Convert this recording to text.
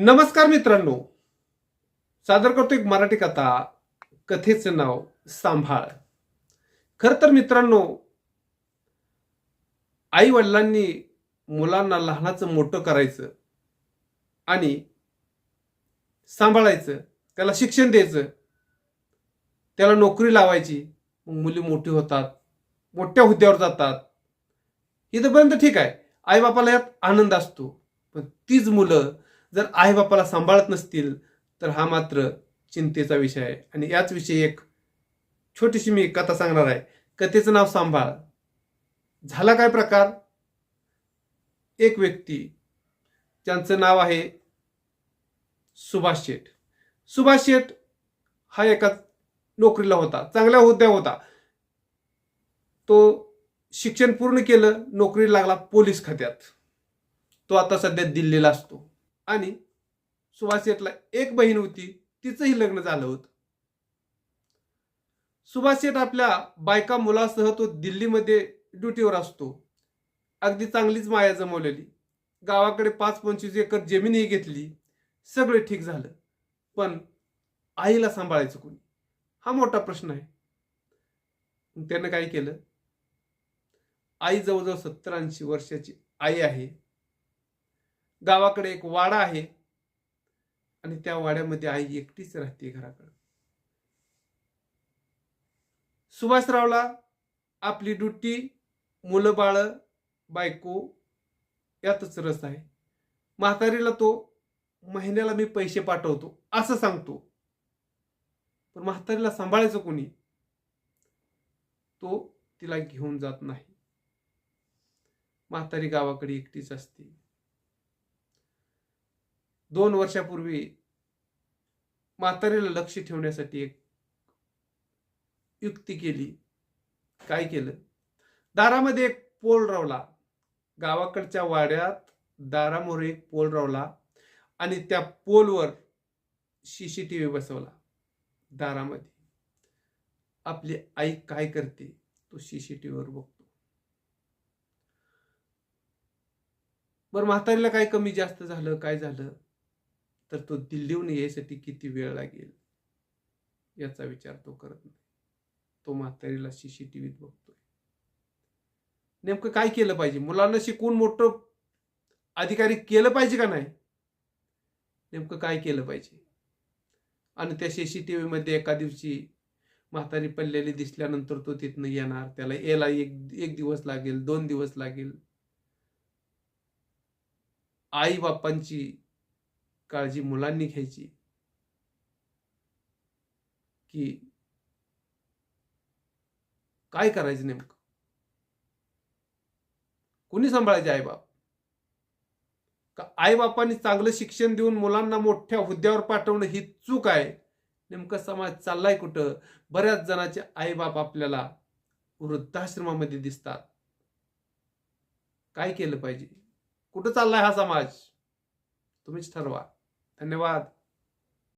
नमस्कार मित्रांनो. सादर करतो एक मराठी कथा कथेचं नाव सांभाळ. खर तर मित्रांनो आई वडिलांनी मुलांना लहानाचं मोठं करायचं आणि सांभाळायचं त्याला शिक्षण द्यायचं त्याला नोकरी लावायची मग मुली मोठी होतात मोठ्या हुद्द्यावर जातात. इथंपर्यंत ठीक आहे. आईबापाला यात आनंद असतो. पण तीच मुलं जर आईबापाला सांभाळत नसतील तर हा मात्र चिंतेचा विषय आहे. आणि याच विषयी एक छोटीशी मी कथा सांगणार आहे. कथेचं नाव सांभाळ. झाला काय प्रकार? एक व्यक्ती ज्यांचं नाव आहे सुभाष शेठ. सुभाष शेठ हा एका नोकरीला होता. चांगल्या हुद्द्या होता. तो शिक्षण पूर्ण केलं नोकरी लागला पोलीस खात्यात. तो आता सध्या दिल्लीला असतो. आणि सुभाष शेठला एक बहीण होती तिचंही लग्न झालं होतं. सुभाष शेठ आपल्या बायका मुलासह तो दिल्लीमध्ये ड्युटीवर असतो. अगदी चांगलीच माया जमवलेली. गावाकडे पाच पंचवीस एकर जमीनही घेतली. सगळं ठीक झालं. पण आईला सांभाळायचं कोणी? हा मोठा प्रश्न आहे. त्यानं काय केलं? आई जवळजवळ सत्तर ऐंशी वर्षाची आई आहे. गावाकडे एक वाडा आहे. आणि त्या वाड्यामध्ये आई एकटीच राहते घराकडे. सुभाषरावला आपली ड्युटी मुलं बाळ बायको यातच रस आहे. म्हातारीला तो महिन्याला मी पैसे पाठवतो असं सांगतो. पण म्हातारीला सांभाळायचं कोणी? तो तिला घेऊन जात नाही. म्हातारी गावाकडे एकटीच असते. दोन वर्षापूर्वी म्हातारीला लक्ष ठेवण्यासाठी एक युक्ती केली. काय केलं? दारामध्ये एक पोल रावला. गावाकडच्या वाड्यात दारामोर एक पोल रावला आणि त्या पोलवर सीसीटीव्ही बसवला. दारामध्ये. आपली आई काय करते तो सीसीटीव्हीवर बघतो. बरं म्हातारीला काय कमी जास्त झालं काय झालं? तर तो दिल्लीहून यायसाठी किती वेळ लागेल? याचा विचार तो करत नाही. तो म्हातारीला सी सी टी व्हीत बघतोय. नेमकं काय केलं पाहिजे? मुलांना शिकवून मोठं अधिकारी केलं पाहिजे का नाही? नेमकं काय केलं पाहिजे? आणि त्या सी सी टी व्हीमध्ये एका दिवशी म्हातारी पडलेली दिसल्यानंतर तो तिथनं येणार. त्याला यायला एक एक दिवस लागेल दोन दिवस लागेल. आई बापांची काळजी मुलांनी घ्यायची. की काय करायचं नेमकं? कुणी सांभाळायचे आईबाप? का आईबापांनी चांगलं शिक्षण देऊन मुलांना मोठ्या हुद्द्यावर पाठवणं ही चूक आहे? नेमकं समाज चाललाय कुठं? बऱ्याच जणांचे आईबाप आपल्याला वृद्धाश्रमामध्ये दिसतात. काय केलं पाहिजे? कुठं चाललाय हा समाज? तुम्हीच ठरवा. धन्यवाद.